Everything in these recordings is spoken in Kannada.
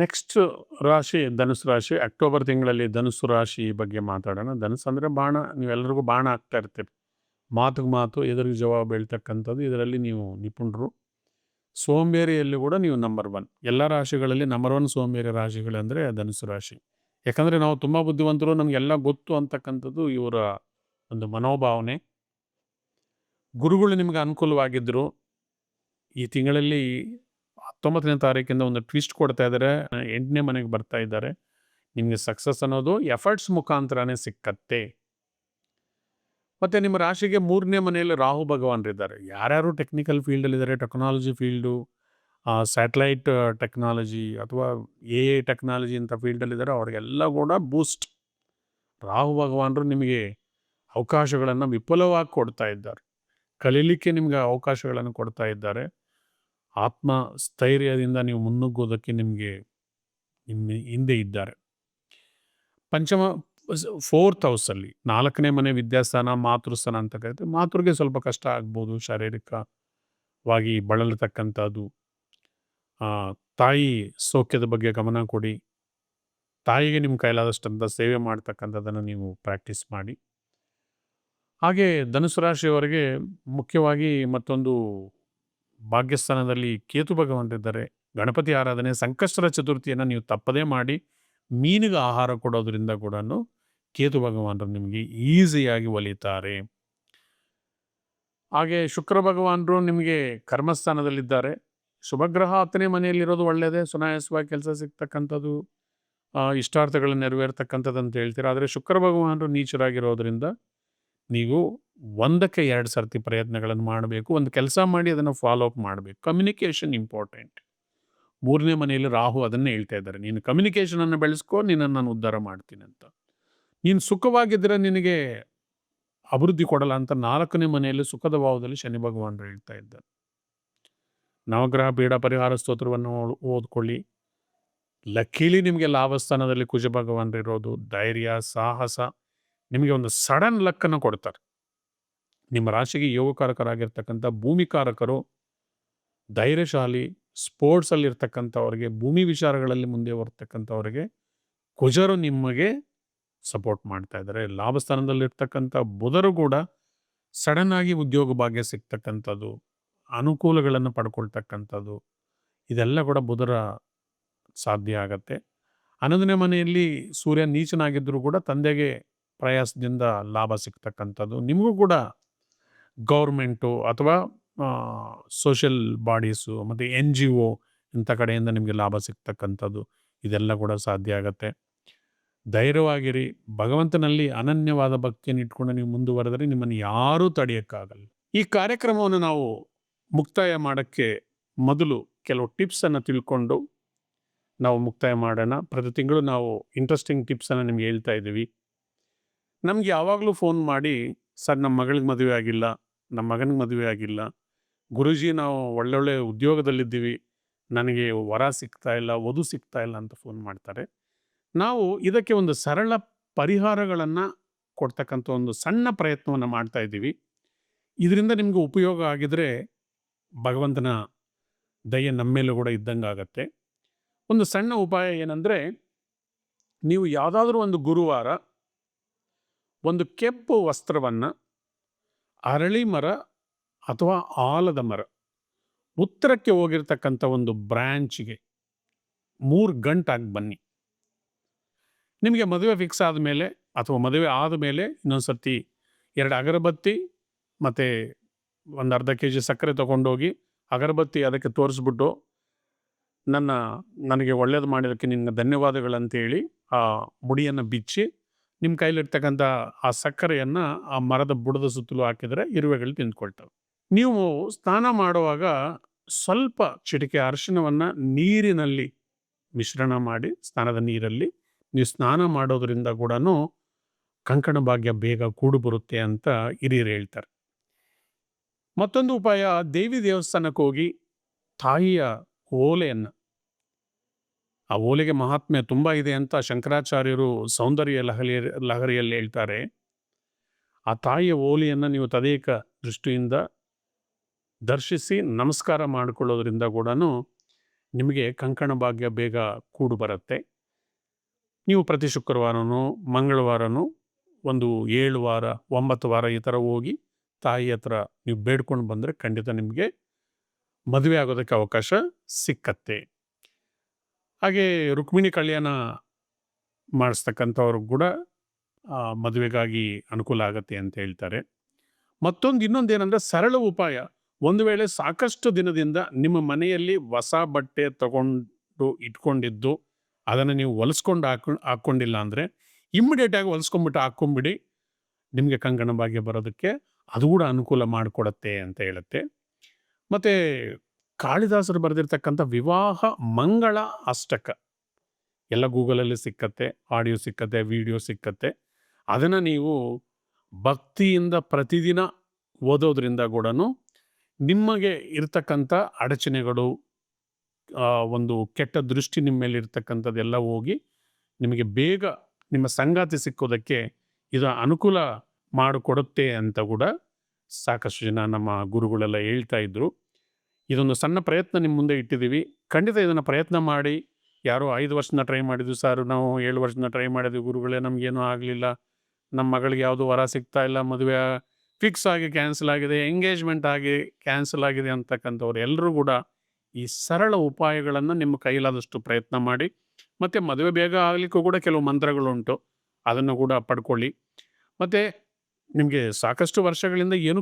ನೆಕ್ಸ್ಟ್ ರಾಶಿ ಧನುಸು ರಾಶಿ ಅಕ್ಟೋಬರ್ ತಿಂಗಳಲ್ಲಿ ಧನುಸು ರಾಶಿ ಬಗ್ಗೆ ಮಾತಾಡೋಣ. ಧನುಸು ಅಂದರೆ ಬಾಣ ನೀವೆಲ್ಲರಿಗೂ ಬಾಣ ಆಗ್ತಾ ಇರ್ತೀವಿ ಮಾತುಗೆ ಮಾತು, ಎದುರಿಗೆ ಜವಾಬು ಹೇಳ್ತಕ್ಕಂಥದ್ದು ಇದರಲ್ಲಿ ನೀವು ನಿಪುಣರು. ಸೋಂಬೇರಿಯಲ್ಲಿ ಕೂಡ ನೀವು ನಂಬರ್ ಒನ್ ಎಲ್ಲ ರಾಶಿಗಳಲ್ಲಿ ನಂಬರ್ ಒನ್ ಸೋಂಬೇರಿ ರಾಶಿಗಳಂದರೆ ಧನುಸು ರಾಶಿ. ಯಾಕಂದರೆ ನಾವು ತುಂಬ ಬುದ್ಧಿವಂತರು, ನಮಗೆಲ್ಲ ಗೊತ್ತು ಅಂತಕ್ಕಂಥದ್ದು ಇವರ ಒಂದು ಮನೋಭಾವನೆ. ಗುರುಗಳು ನಿಮಗೆ ಅನುಕೂಲವಾಗಿದ್ದರು ಈ ತಿಂಗಳಲ್ಲಿ ಹತ್ತೊಂಬತ್ತನೇ ತಾರೀಕಿಂದ ಒಂದು ಟ್ವಿಸ್ಟ್ ಕೊಡ್ತಾ ಇದ್ದಾರೆ ಎಂಟನೇ ಮನೆಗೆ ಬರ್ತಾ ಇದ್ದಾರೆ. ನಿಮಗೆ ಸಕ್ಸಸ್ ಅನ್ನೋದು ಎಫರ್ಟ್ಸ್ ಮುಖಾಂತರನೇ ಸಿಕ್ಕತ್ತೆ. ಮತ್ತು ನಿಮ್ಮ ರಾಶಿಗೆ ಮೂರನೇ ಮನೆಯಲ್ಲಿ ರಾಹು ಭಗವಾನರಿದ್ದಾರೆ ಯಾರ್ಯಾರು ಟೆಕ್ನಿಕಲ್ ಫೀಲ್ಡಲ್ಲಿದ್ದಾರೆ ಟೆಕ್ನಾಲಜಿ ಫೀಲ್ಡು ಸ್ಯಾಟಲೈಟ್ ಟೆಕ್ನಾಲಜಿ ಅಥವಾ ಎ ಎ ಟೆಕ್ನಾಲಜಿ ಅಂತ ಫೀಲ್ಡಲ್ಲಿದ್ದಾರೆ ಅವರಿಗೆಲ್ಲ ಕೂಡ ಬೂಸ್ಟ್ ರಾಹು ಭಗವಾನರು ನಿಮಗೆ ಅವಕಾಶಗಳನ್ನು ವಿಪುಲವಾಗಿ ಕೊಡ್ತಾ ಇದ್ದಾರೆ. ಕಲೀಲಿಕ್ಕೆ ನಿಮಗೆ ಅವಕಾಶಗಳನ್ನು ಕೊಡ್ತಾ ಇದ್ದಾರೆ. ಆತ್ಮ ಸ್ಥೈರ್ಯದಿಂದ ನೀವು ಮುನ್ನುಗ್ಗೋದಕ್ಕೆ ನಿಮಗೆ ನಿಮ್ಮ ಹಿಂದೆ ಇದ್ದಾರೆ. ಪಂಚಮ ಫೋರ್ತ್ ಹೌಸಲ್ಲಿ ನಾಲ್ಕನೇ ಮನೆ ವಿದ್ಯಾಸ್ಥಾನ, ಮಾತೃಸ್ಥಾನ ಅಂತ ಕರೀತಾರೆ. ಮಾತೃಗೆ ಸ್ವಲ್ಪ ಕಷ್ಟ ಆಗ್ಬೋದು, ಶಾರೀರಿಕವಾಗಿ ಬಳಲತಕ್ಕಂಥದ್ದು. ತಾಯಿ ಸೌಖ್ಯದ ಬಗ್ಗೆ ಗಮನ ಕೊಡಿ. ತಾಯಿಗೆ ನಿಮ್ಮ ಕೈಲಾದಷ್ಟಂತ ಸೇವೆ ಮಾಡ್ತಕ್ಕಂಥದ್ದನ್ನು ನೀವು ಪ್ರಾಕ್ಟೀಸ್ ಮಾಡಿ. ಹಾಗೆ ಧನುಸು ರಾಶಿಯವರಿಗೆ ಮುಖ್ಯವಾಗಿ ಮತ್ತೊಂದು ಭಾಗ್ಯಸ್ಥಾನದಲ್ಲಿ ಕೇತು ಭಗವಂತಿದ್ದಾರೆ ಗಣಪತಿ ಆರಾಧನೆ ಸಂಕಷ್ಟರ ಚತುರ್ಥಿಯನ್ನು ನೀವು ತಪ್ಪದೇ ಮಾಡಿ, ಮೀನಿಗೆ ಆಹಾರ ಕೊಡೋದ್ರಿಂದ ಕೂಡ ಕೇತು ಭಗವಾನರು ನಿಮಗೆ ಈಸಿಯಾಗಿ ಒಲಿತಾರೆ. ಹಾಗೆ ಶುಕ್ರ ಭಗವಾನರು ನಿಮಗೆ ಕರ್ಮಸ್ಥಾನದಲ್ಲಿದ್ದಾರೆ. ಶುಭಗ್ರಹ ಹತ್ತನೇ ಮನೆಯಲ್ಲಿರೋದು ಒಳ್ಳೆಯದೇ ಸುನಾಯಾಸವಾಗಿ ಕೆಲಸ ಸಿಗ್ತಕ್ಕಂಥದ್ದು ಇಷ್ಟಾರ್ಥಗಳು ನೆರವೇರ್ತಕ್ಕಂಥದ್ದು ಅಂತ ಹೇಳ್ತೀರಾ? ಆದರೆ ಶುಕ್ರ ಭಗವಾನರು ನೀಚರಾಗಿರೋದ್ರಿಂದ ನೀವು ಒಂದಕ್ಕೆ ಎರಡು ಸರ್ತಿ ಪ್ರಯತ್ನಗಳನ್ನು ಮಾಡಬೇಕು, ಒಂದು ಕೆಲಸ ಮಾಡಿ ಅದನ್ನು ಫಾಲೋ ಅಪ್ ಮಾಡಬೇಕು. ಕಮ್ಯುನಿಕೇಷನ್ ಇಂಪಾರ್ಟೆಂಟ್ ಮೂರನೇ ಮನೆಯಲ್ಲಿ ರಾಹು ಅದನ್ನೇ ಹೇಳ್ತಾ ಇದ್ದಾರೆ. ನೀನು ಕಮ್ಯುನಿಕೇಷನನ್ನು ಬೆಳೆಸ್ಕೋ, ನಿನ್ನನ್ನು ನಾನು ಉದ್ಧಾರ ಮಾಡ್ತೀನಿ ಅಂತ. ನೀನು ಸುಖವಾಗಿದ್ದರೆ ನಿನಗೆ ಅಭಿವೃದ್ಧಿ ಕೊಡಲ್ಲ ಅಂತ ನಾಲ್ಕನೇ ಮನೆಯಲ್ಲಿ ಸುಖದ ಭಾವದಲ್ಲಿ ಶನಿ ಭಗವಾನರು ಹೇಳ್ತಾ ಇದ್ದಾರೆ. ನವಗ್ರಹ ಪೀಡ ಪರಿಹಾರ ಸ್ತೋತ್ರವನ್ನು ಓದ್ಕೊಳ್ಳಿ. ಲಕ್ಕೀಲಿ ನಿಮಗೆ ಲಾಭಸ್ಥಾನದಲ್ಲಿ ಕುಜ ಭಗವಾನರು ಇರೋದು, ಧೈರ್ಯ, ಸಾಹಸ, ನಿಮಗೆ ಒಂದು ಸಡನ್ ಲಕ್ಕನ್ನು ಕೊಡ್ತಾರೆ. ನಿಮ್ಮ ರಾಶಿಗೆ ಯೋಗಕಾರಕರಾಗಿರ್ತಕ್ಕಂಥ ಭೂಮಿಕಾರಕರು ಧೈರ್ಯಶಾಲಿ, ಸ್ಪೋರ್ಟ್ಸಲ್ಲಿರ್ತಕ್ಕಂಥವ್ರಿಗೆ, ಭೂಮಿ ವಿಚಾರಗಳಲ್ಲಿ ಮುಂದೆ ಬರ್ತಕ್ಕಂಥವ್ರಿಗೆ ಕುಜರು ನಿಮಗೆ ಸಪೋರ್ಟ್ ಮಾಡ್ತಾ ಇದ್ದಾರೆ. ಲಾಭಸ್ಥಾನದಲ್ಲಿರ್ತಕ್ಕಂಥ ಬುಧರು ಕೂಡ ಸಡನ್ ಆಗಿ ಉದ್ಯೋಗ ಭಾಗ್ಯ ಸಿಗ್ತಕ್ಕಂಥದ್ದು, ಅನುಕೂಲಗಳನ್ನು ಪಡ್ಕೊಳ್ತಕ್ಕಂಥದ್ದು, ಇದೆಲ್ಲ ಕೂಡ ಬುಧರ ಸಾಧ್ಯ ಆಗತ್ತೆ. ಹನ್ನೊಂದನೇ ಮನೆಯಲ್ಲಿ ಸೂರ್ಯ ನೀಚನಾಗಿದ್ದರೂ ಕೂಡ ತಂದೆಗೆ ಪ್ರಯಾಸದಿಂದ ಲಾಭ ಸಿಗ್ತಕ್ಕಂಥದ್ದು, ನಿಮಗೂ ಕೂಡ ಗೌರ್ಮೆಂಟು ಅಥವಾ ಸೋಷಿಯಲ್ ಬಾಡೀಸು ಮತ್ತು ಎನ್ ಜಿ ಒ ಇಂಥ ಕಡೆಯಿಂದ ನಿಮಗೆ ಲಾಭ ಸಿಗ್ತಕ್ಕಂಥದ್ದು, ಇದೆಲ್ಲ ಕೂಡ ಸಾಧ್ಯ ಆಗತ್ತೆ. ಧೈರ್ಯವಾಗಿರಿ. ಭಗವಂತನಲ್ಲಿ ಅನನ್ಯವಾದ ಭಕ್ತಿಯನ್ನು ಇಟ್ಕೊಂಡು ನೀವು ಮುಂದುವರೆದರೆ ನಿಮ್ಮನ್ನು ಯಾರೂ ತಡೆಯೋಕ್ಕಾಗಲ್ಲ. ಈ ಕಾರ್ಯಕ್ರಮವನ್ನು ನಾವು ಮುಕ್ತಾಯ ಮಾಡೋಕ್ಕೆ ಮೊದಲು ಕೆಲವು ಟಿಪ್ಸನ್ನು ತಿಳ್ಕೊಂಡು ನಾವು ಮುಕ್ತಾಯ ಮಾಡೋಣ. ಪ್ರತಿ ತಿಂಗಳು ನಾವು ಇಂಟ್ರೆಸ್ಟಿಂಗ್ ಟಿಪ್ಸನ್ನು ನಿಮ್ಗೆ ಹೇಳ್ತಾ ಇದ್ದೀವಿ. ನಮಗೆ ಯಾವಾಗಲೂ ಫೋನ್ ಮಾಡಿ ಸರ್ ನಮ್ಮ ಮಗಳಿಗೆ ಮದುವೆ ಆಗಿಲ್ಲ ನಮ್ಮ ಮಗನಿಗೆ ಮದುವೆ ಆಗಿಲ್ಲ. ಗುರುಜಿ, ನಾವು ಒಳ್ಳೊಳ್ಳೆ ಉದ್ಯೋಗದಲ್ಲಿದ್ದೀವಿ. ನನಗೆ ವರ ಸಿಗ್ತಾ ಇಲ್ಲ, ವಧು ಸಿಗ್ತಾ ಇಲ್ಲ ಅಂತ ಫೋನ್ ಮಾಡ್ತಾರೆ. ನಾವು ಇದಕ್ಕೆ ಒಂದು ಸರಳ ಪರಿಹಾರಗಳನ್ನು ಕೊಡ್ತಕ್ಕಂಥ ಒಂದು ಸಣ್ಣ ಪ್ರಯತ್ನವನ್ನು ಮಾಡ್ತಾ ಇದ್ದೀವಿ. ಇದರಿಂದ ನಿಮಗೆ ಉಪಯೋಗ ಆಗಿದ್ರೆ ಭಗವಂತನ ದಯೆ ನಮ್ಮೇಲೂ ಕೂಡ ಇದ್ದಂಗೆ ಆಗತ್ತೆ. ಒಂದು ಸಣ್ಣ ಉಪಾಯ ಏನಂದರೆ, ನೀವು ಯಾವುದಾದ್ರೂ ಒಂದು ಗುರುವಾರ ಒಂದು ಕೆಂಪು ವಸ್ತ್ರವನ್ನು ಅರಳಿ ಮರ ಅಥವಾ ಆಲದ ಮರ, ಉತ್ತರಕ್ಕೆ ಹೋಗಿರ್ತಕ್ಕಂಥ ಒಂದು ಬ್ರ್ಯಾಂಚ್ಗೆ ಮೂರು ಗಂಟಾಗಿ ಬನ್ನಿ. ನಿಮಗೆ ಮದುವೆ ಫಿಕ್ಸ್ ಆದ ಮೇಲೆ ಅಥವಾ ಮದುವೆ ಆದ ಮೇಲೆ ಇನ್ನೊಂದು ಸರ್ತಿ ಎರಡು ಅಗರಬತ್ತಿ ಮತ್ತು ಒಂದು ಅರ್ಧ ಕೆ ಜಿ ಸಕ್ಕರೆ ತೊಗೊಂಡೋಗಿ ಅಗರಬತ್ತಿ ಅದಕ್ಕೆ ತೋರಿಸ್ಬಿಟ್ಟು ನನ್ನ, ನನಗೆ ಒಳ್ಳೇದು ಮಾಡಿದ್ದಕ್ಕೆ ನಿನ್ನ ಧನ್ಯವಾದಗಳಂತೇಳಿ ಆ ಮುಡಿಯನ್ನು ಬಿಚ್ಚಿ ನಿಮ್ಮ ಕೈಲಿರ್ತಕ್ಕಂಥ ಆ ಸಕ್ಕರೆಯನ್ನು ಆ ಮರದ ಬುಡದ ಸುತ್ತಲೂ ಹಾಕಿದರೆ ಇರುವೆಗಳು ತಿಂದ್ಕೊಳ್ತವೆ. ನೀವು ಸ್ನಾನ ಮಾಡುವಾಗ ಸ್ವಲ್ಪ ಚಿಟಿಕೆ ಅರಿಶಿನವನ್ನು ನೀರಿನಲ್ಲಿ ಮಿಶ್ರಣ ಮಾಡಿ, ಸ್ನಾನದ ನೀರಲ್ಲಿ ನೀವು ಸ್ನಾನ ಮಾಡೋದರಿಂದ ಕೂಡ ಕಂಕಣ ಭಾಗ್ಯ ಬೇಗ ಕೂಡು ಬರುತ್ತೆ ಅಂತ ಹಿರಿಯರು ಹೇಳ್ತಾರೆ. ಮತ್ತೊಂದು ಉಪಾಯ, ದೇವಿ ದೇವಸ್ಥಾನಕ್ಕೆ ಹೋಗಿ ತಾಯಿಯ ಓಲೆಯನ್ನು ಆ ಓಲೆಗೆ ಮಹಾತ್ಮೆ ತುಂಬ ಇದೆ ಅಂತ ಶಂಕರಾಚಾರ್ಯರು ಸೌಂದರ್ಯ ಲಹರಿ ಲಹರಿಯಲ್ಲಿ ಹೇಳ್ತಾರೆ. ಆ ತಾಯಿಯ ಓಲೆಯನ್ನು ನೀವು ತದೇಕ ದೃಷ್ಟಿಯಿಂದ ದರ್ಶಿಸಿ, ನಮಸ್ಕಾರ ಮಾಡಿಕೊಳ್ಳೋದ್ರಿಂದ ಕೂಡ ನಿಮಗೆ ಕಂಕಣ ಭಾಗ್ಯ ಬೇಗ ಕೂಡು ಬರುತ್ತೆ. ನೀವು ಪ್ರತಿ ಶುಕ್ರವಾರನು, ಮಂಗಳವಾರನು ಒಂದು ಏಳು ವಾರ, ಒಂಬತ್ತು ವಾರ ಈ ಥರ ಹೋಗಿ ತಾಯಿ ಹತ್ರ ನೀವು ಬೇಡ್ಕೊಂಡು ಬಂದರೆ ಖಂಡಿತ ನಿಮಗೆ ಮದುವೆ ಆಗೋದಕ್ಕೆ ಅವಕಾಶ ಸಿಕ್ಕತ್ತೆ. ಹಾಗೆ ರುಕ್ಮಿಣಿ ಕಲ್ಯಾಣ ಮಾಡಿಸ್ತಕ್ಕಂಥವ್ರು ಕೂಡ ಮದುವೆಗಾಗಿ ಅನುಕೂಲ ಆಗತ್ತೆ ಅಂತ ಹೇಳ್ತಾರೆ. ಮತ್ತೊಂದು ಇನ್ನೊಂದು ಏನಂದರೆ ಸರಳ ಉಪಾಯ. ಒಂದು ವೇಳೆ ಸಾಕಷ್ಟು ದಿನದಿಂದ ನಿಮ್ಮ ಮನೆಯಲ್ಲಿ ಹೊಸ ಬಟ್ಟೆ ತಗೊಂಡು ಇಟ್ಕೊಂಡಿದ್ದು, ಅದನ್ನು ನೀವು ಹೊಲಿಸ್ಕೊಂಡು ಹಾಕೊಂಡು ಹಾಕ್ಕೊಂಡಿಲ್ಲ ಅಂದರೆ ಇಮ್ಮಿಡಿಯೇಟಾಗಿ ಹೊಲಿಸ್ಕೊಂಡ್ಬಿಟ್ಟು ಹಾಕ್ಕೊಂಬಿಡಿ. ನಿಮಗೆ ಕಂಗಣ ಭಾಗ್ಯ ಬರೋದಕ್ಕೆ ಅದು ಕೂಡ ಅನುಕೂಲ ಮಾಡಿಕೊಡತ್ತೆ ಅಂತ ಹೇಳುತ್ತೆ. ಮತ್ತು ಕಾಳಿದಾಸರು ಬರೆದಿರ್ತಕ್ಕಂಥ ವಿವಾಹ ಮಂಗಳ ಅಷ್ಟಕ. ಎಲ್ಲ ಗೂಗಲಲ್ಲಿ ಸಿಕ್ಕತ್ತೆ, ಆಡಿಯೋ ಸಿಕ್ಕತ್ತೆ, ವಿಡಿಯೋ ಸಿಕ್ಕತ್ತೆ. ಅದನ್ನು ನೀವು ಭಕ್ತಿಯಿಂದ ಪ್ರತಿದಿನ ಓದೋದ್ರಿಂದ ಕೂಡ ನಿಮಗೆ ಇರ್ತಕ್ಕಂಥ ಅಡಚಣೆಗಳು ಒಂದು ಕೆಟ್ಟ ದೃಷ್ಟಿ ನಿಮ್ಮ ಮೇಲೆ ಇರ್ತಕ್ಕಂಥದ್ದೆಲ್ಲ ಹೋಗಿ ನಿಮಗೆ ಬೇಗ ನಿಮ್ಮ ಸಂಗಾತಿ ಸಿಕ್ಕೋದಕ್ಕೆ ಇದು ಅನುಕೂಲ ಮಾಡಿಕೊಡುತ್ತೆ ಅಂತ ಕೂಡ ಸಾಕಷ್ಟು ಜನ ನಮ್ಮ ಗುರುಗಳೆಲ್ಲ ಹೇಳ್ತಾ ಇದ್ರು. ಇದೊಂದು ಸಣ್ಣ ಪ್ರಯತ್ನ ನಿಮ್ಮ ಮುಂದೆ ಇಟ್ಟಿದ್ದೀವಿ. ಖಂಡಿತ ಇದನ್ನು ಪ್ರಯತ್ನ ಮಾಡಿ. ಯಾರೋ ಐದು ವರ್ಷನ ಟ್ರೈ ಮಾಡಿದ್ವಿ ಸರ್. ನಾವು ಏಳು ವರ್ಷನ ಟ್ರೈ ಮಾಡಿದ್ವಿ. ಗುರುಗಳೇ ನಮಗೇನೂ ಆಗಲಿಲ್ಲ. ನಮ್ಮ ಮಗಳಿಗೆ ಯಾವುದು ವರ ಸಿಗ್ತಾ ಇಲ್ಲ. ಮದುವೆ ಫಿಕ್ಸ್ ಆಗಿ ಕ್ಯಾನ್ಸಲ್ ಆಗಿದೆ. ಎಂಗೇಜ್ಮೆಂಟ್ ಆಗಿ ಕ್ಯಾನ್ಸಲ್ ಆಗಿದೆ ಅಂತಕ್ಕಂಥವ್ರು ಎಲ್ಲರೂ ಕೂಡ ಈ ಸರಳ ಉಪಾಯಗಳನ್ನು ನಿಮ್ಮ ಕೈಲಾದಷ್ಟು ಪ್ರಯತ್ನ ಮಾಡಿ. ಮತ್ತು ಮದುವೆ ಬೇಗ ಆಗಲಿಕ್ಕೂ ಕೂಡ ಕೆಲವು ಮಂತ್ರಗಳುಂಟು. ಅದನ್ನು ಕೂಡ ಪಡ್ಕೊಳ್ಳಿ. ಮತ್ತು ನಿಮಗೆ ಸಾಕಷ್ಟು ವರ್ಷಗಳಿಂದ ಏನು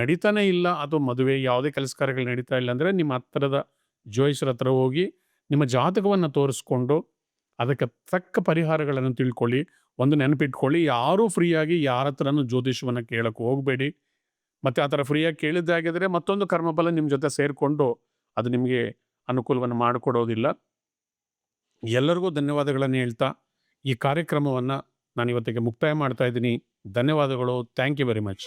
ನಡೀತಾನೆ ಇಲ್ಲ ಅಥವಾ ಮದುವೆ ಯಾವುದೇ ಕೆಲಸ ಕಾರ್ಯಗಳು ನಡೀತಾ ಇಲ್ಲ ಅಂದರೆ ನಿಮ್ಮ ಹತ್ತಿರದ ಜೋಯಿಸರ ಹತ್ರ ಹೋಗಿ ನಿಮ್ಮ ಜಾತಕವನ್ನು ತೋರಿಸ್ಕೊಂಡು ಅದಕ್ಕೆ ತಕ್ಕ ಪರಿಹಾರಗಳನ್ನು ತಿಳ್ಕೊಳ್ಳಿ, ಒಂದು ನೆನಪಿಟ್ಕೊಳ್ಳಿ. ಯಾರೂ ಫ್ರೀಯಾಗಿ ಯಾರ ಹತ್ರನೂ ಜ್ಯೋತಿಷವನ್ನು ಕೇಳೋಕ್ಕೆ ಹೋಗಬೇಡಿ. ಮತ್ತು ಆ ಥರ ಫ್ರೀಯಾಗಿ ಕೇಳಿದ್ದಾಗಿದ್ದರೆ ಮತ್ತೊಂದು ಕರ್ಮಫಲ ನಿಮ್ಮ ಜೊತೆ ಸೇರಿಕೊಂಡು ಅದು ನಿಮಗೆ ಅನುಕೂಲವನ್ನು ಮಾಡಿಕೊಡೋದಿಲ್ಲ. ಎಲ್ಲರಿಗೂ ಧನ್ಯವಾದಗಳನ್ನು ಹೇಳ್ತಾ ಈ ಕಾರ್ಯಕ್ರಮವನ್ನು ನಾನು ಇವತ್ತಿಗೆ ಮುಕ್ತಾಯ ಮಾಡ್ತಾ ಇದ್ದೀನಿ. ಧನ್ಯವಾದಗಳು. Thank you very much